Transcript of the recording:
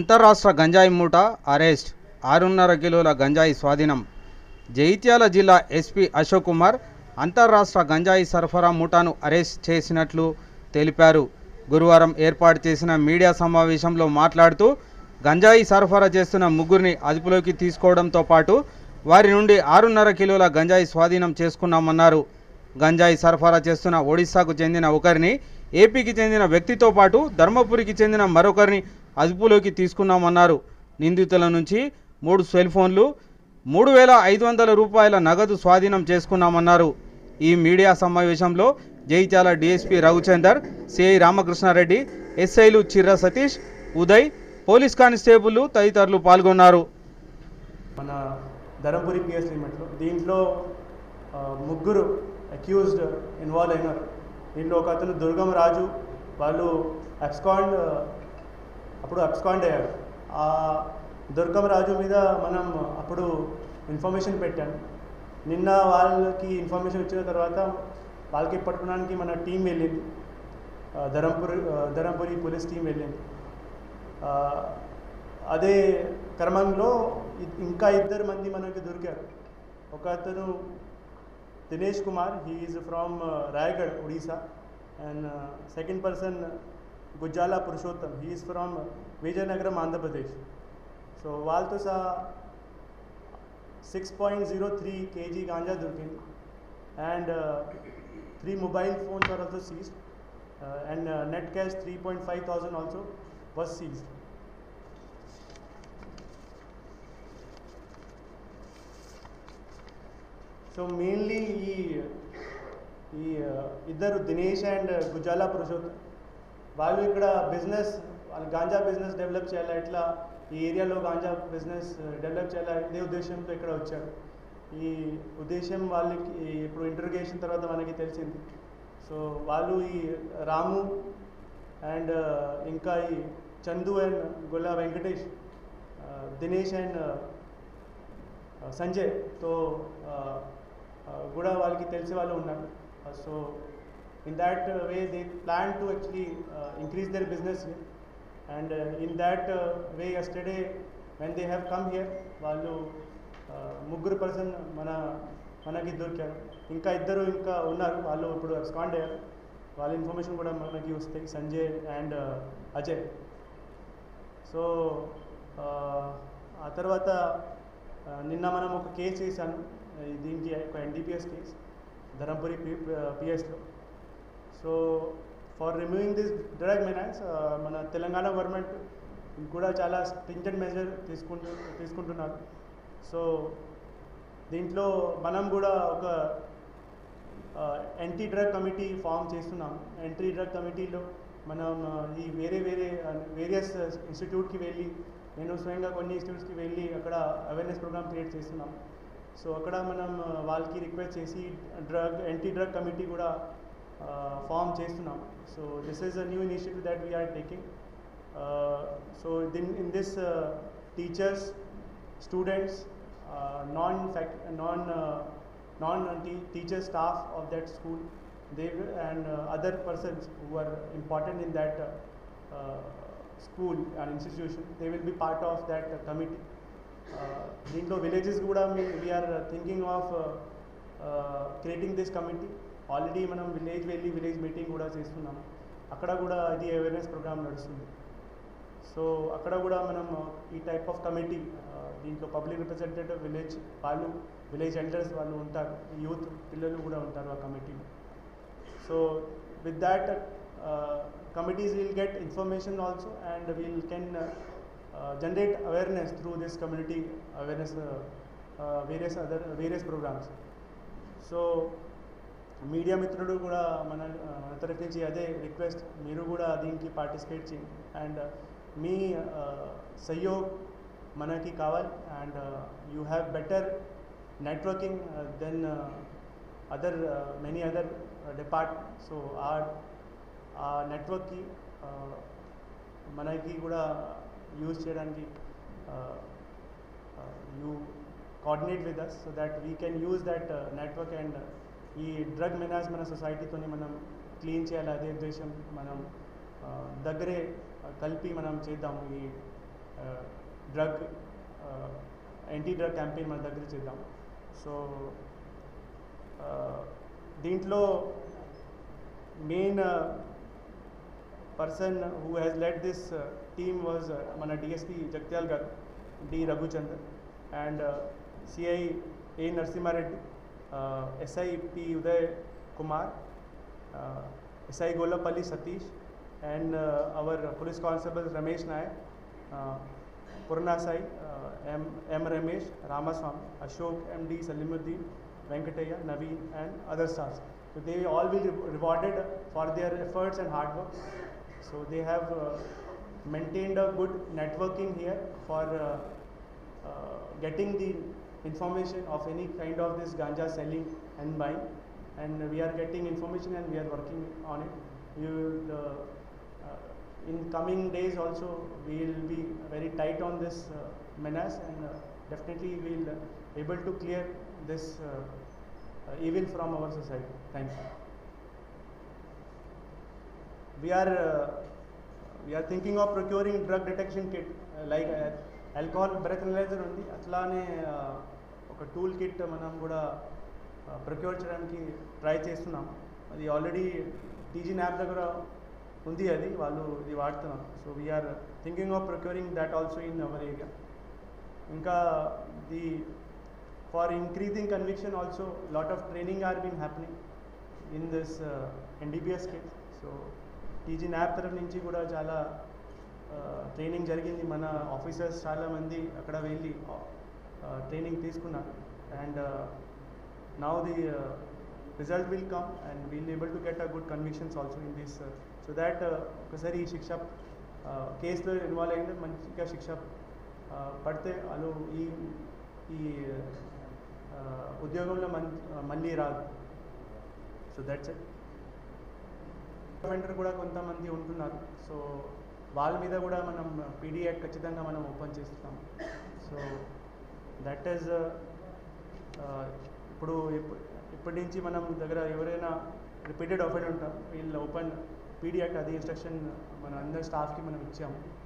అంతరాష్ట్ర గంజాయి మూట అరెస్ట్ ఆరున్నర కిలోల గంజాయి స్వాధీనం జైత్యాల జిల్లా ఎస్పీ అశోక్ కుమార్ అంతరాష్ట్ర గంజాయి సరఫరా మూటాను అరెస్ట్ చేసినట్లు తెలిపారు గురువారం ఏర్పాటు చేసిన మీడియా సమావేశంలో మాట్లాడుతూ గంజాయి సరఫరా చేస్తున్న ముగ్గురిని అదుపులోకి తీసుకోవడంతో పాటు వారి నుండి ఆరున్నర కిలోల గంజాయి స్వాధీనం చేసుకున్నామన్నారు గంజాయి సరఫరా చేస్తున్న ఒడిశాకు చెందిన ఒకరిని ఏపీకి చెందిన వ్యక్తితో పాటు ధర్మపురికి చెందిన మరొకరిని అదుపులోకి తీసుకున్నామన్నారు నిందితుల నుంచి మూడు సెల్ ఫోన్లు మూడు వేల ఐదు వందల రూపాయల నగదు స్వాధీనం చేసుకున్నామన్నారు ఈ మీడియా సమావేశంలో జైత్యాల డీఎస్పీ రఘుచందర్ సిఐ రామకృష్ణారెడ్డి ఎస్ఐలు చిర్ర సతీష్ ఉదయ్ పోలీస్ కానిస్టేబుల్ తదితరులు పాల్గొన్నారు మన ధర్మపురి పిఎస్ లిమిట్లో దీంట్లో ముగ్గురు అక్యూజ్డ్ ఇన్వాల్వ్ అయినారు దీంట్లో ఒక అతను దుర్గం రాజు వాళ్ళు అబ్స్కాండ్ అప్పుడు అబ్స్కాండ్ అయ్యాడు ఆ రాజు మీద మనం అప్పుడు ఇన్ఫర్మేషన్ పెట్టాను నిన్న వాళ్ళకి ఇన్ఫర్మేషన్ వచ్చిన తర్వాత వాళ్ళకి పట్టుకోవడానికి మన టీం వెళ్ళింది ధరంపురి ధరంపురి పోలీస్ టీం వెళ్ళింది అదే క్రమంలో ఇంకా ఇద్దరు మంది మనకి దొరికారు ఒక అతను Dinesh Kumar he is from Raigarh Odisha and second person Gujjala Purushottam. He is from Vijayanagaram, Andhra Pradesh. So sa 6.03 kg ganja dukin and uh, three mobile phones are also seized uh, and uh, net cash 3.5 thousand also was seized. So mainly he, he, uh, either Dinesh and uh, Gujala Purushottam వాళ్ళు ఇక్కడ business వాళ్ళు ganja business develop చేయాలా ఇట్లా ఈ ఏరియాలో ganja business develop చేయాలా ఇదే ఉద్దేశంతో ఇక్కడ వచ్చారు ఈ ఉద్దేశం వాళ్ళకి ఇప్పుడు ఇంటర్గేషన్ తర్వాత మనకి తెలిసింది సో వాళ్ళు ఈ రాము అండ్ uh, ఇంకా ఈ Chandu and Golla Venkatesh uh, Dinesh and uh, Sanjay కూడా వాళ్ళకి తెలిసే వాళ్ళు ఉన్నారు so in that uh, way they plan to actually uh, increase their business here and uh, in that uh, way yesterday when they have come here వాళ్ళు uh, ముగ్గురు person మన మనకి దొరికారు ఇంకా ఇద్దరు ఇంకా ఉన్నారు వాళ్ళు ఇప్పుడు రెస్పాండ్ అయ్యారు వాళ్ళ ఇన్ఫర్మేషన్ కూడా మనకి వస్తాయి Sanjay and uh, Ajay so ఆ తర్వాత నిన్న మనం ఒక కేసు చేశాను దీనికి ఒక NDPS case Dharmapuri పిఎస్లో so for removing this drug menace మన తెలంగాణ గవర్నమెంట్ కూడా చాలా స్టింజెంట్ మెజర్ తీసుకుంటు తీసుకుంటున్నారు సో దీంట్లో మనం కూడా ఒక ఎంటీ డ్రగ్ కమిటీ ఫామ్ చేస్తున్నాం ఎంట్రీ డ్రగ్ కమిటీలో మనం ఈ వేరే వేరే వేరియస్ ఇన్స్టిట్యూట్కి వెళ్ళి నేను స్వయంగా కొన్ని ఇన్స్టిట్యూట్స్కి వెళ్ళి అక్కడ అవేర్నెస్ ప్రోగ్రామ్ క్రియేట్ చేస్తున్నాం సో అక్కడ మనం వాళ్ళకి రిక్వెస్ట్ చేసి డ్రగ్ ఎంటీ డ్రగ్ కమిటీ కూడా ఫామ్ చేస్తున్నాం so this is a new initiative that we're taking so then in this teachers students, uh, non-fac, non, uh, non-teacher staff of that school, they will, and uh, other persons who are important in that uh, uh, school and institution, they will be part of that uh, committee. Uh, దీంట్లో villages కూడా we're thinking of creating this committee already మనం village వెళ్ళి village meeting కూడా చేస్తున్నాం అక్కడ కూడా ఇది awareness programme నడుస్తుంది సో అక్కడ కూడా మనం ఈ టైప్ ఆఫ్ కమిటీ దీంట్లో పబ్లిక్ రిప్రజెంటేటివ్ విలేజ్ వాళ్ళు విలేజ్ ఎల్డర్స్ వాళ్ళు ఉంటారు యూత్ పిల్లలు కూడా ఉంటారు ఆ కమిటీలో so with that committees will get information also and we'll can generate awareness through this community awareness various other various programs so media मित्रोडू ಕೂಡ ಮನ ಅದ ระติ چی ಅದೇ रिक्वेस्ट मिरू ಕೂಡ ಅದینకి పార్టిసిపేట్ ಚಿ ಅಂಡ್ ಮೀ ಸಹಯೋಗ ಮನಕಿ ಕಾವಲ್ and you have better networking than other many other department so our نیٹ ورک ಮನಕಿ ಕೂಡ use ചെയ്യാದಂಕಿ you coordinate with us so that we can use that network and ఈ డ్రగ్ మెనాజ్ మన సొసైటీతోని మనం క్లీన్ చేయాలి అదే ఉద్దేశం మనం దగ్గరే కలిపి మనం చేద్దాం ఈ డ్రగ్ యాంటీ డ్రగ్ క్యాంపెయిన్ మన దగ్గర చేద్దాం సో దీంట్లో main person who has led this team was మన DSP Jagtial garu D Raghuchander and CI A Narasimha Reddy SI P. Uday Kumar, SI Golapalli Satish, and our police constables Ramesh Nayak, Purnasai, M. Ramesh, Ramaswamy, Ashok, M.D., Salimuddin, Venkataya, Naveen, and other stars. So they all will be rewarded for their efforts and hard work. So they have uh, maintained a good networking here for uh, uh, getting the information of any kind of this ganja selling and buying. And we are getting information and we are working on it. We will, uh, uh, in coming days also we will be very tight on this uh, menace and uh, definitely we will uh, able to clear this uh, uh, evil from our society. Thank you. We are uh, we are thinking of procuring drug detection kit uh, like uh, alcohol breath analyzer ఉంది అట్లానే uh, ఒక tool kit మనం కూడా procure చేయడానికి try చేస్తున్నాం అది already TG app దగ్గర ఉంది అది వాళ్ళు ఇది వాడుతున్నారు so we are thinking of procuring that also in our area ఇంకా the for increasing conviction also lot of training are been happening in this NDPS kit so TG NAB తరఫు నుంచి కూడా చాలా ట్రైనింగ్ జరిగింది మన ఆఫీసర్స్ చాలామంది అక్కడ వెళ్ళి ట్రైనింగ్ తీసుకున్నా అండ్ నా the result will come and and able to get a good convictions also in this so that ఒకసారి ఈ శిక్ష కేసులో ఇన్వాల్వ్ అయిన మంచిగా శిక్ష పడితే వాళ్ళు ఈ ఈ ఉద్యోగంలో మళ్ళీ రాదు సో దట్స్ ఎంటర్ కూడా కొంతమంది ఉంటున్నారు సో వాళ్ళ మీద కూడా మనం పీడిఎట్ ఖచ్చితంగా మనం ఓపెన్ చేస్తున్నాం so that is uh, uh, ఇప్పుడు ఇప్పటి నుంచి మనం దగ్గర ఎవరైనా రిపీటెడ్ ఓపెన్ ఉంటాం వీళ్ళు ఓపెన్ పీడీ అది ఇన్స్ట్రక్షన్ మన అందరి స్టాఫ్కి మనం ఇచ్చాము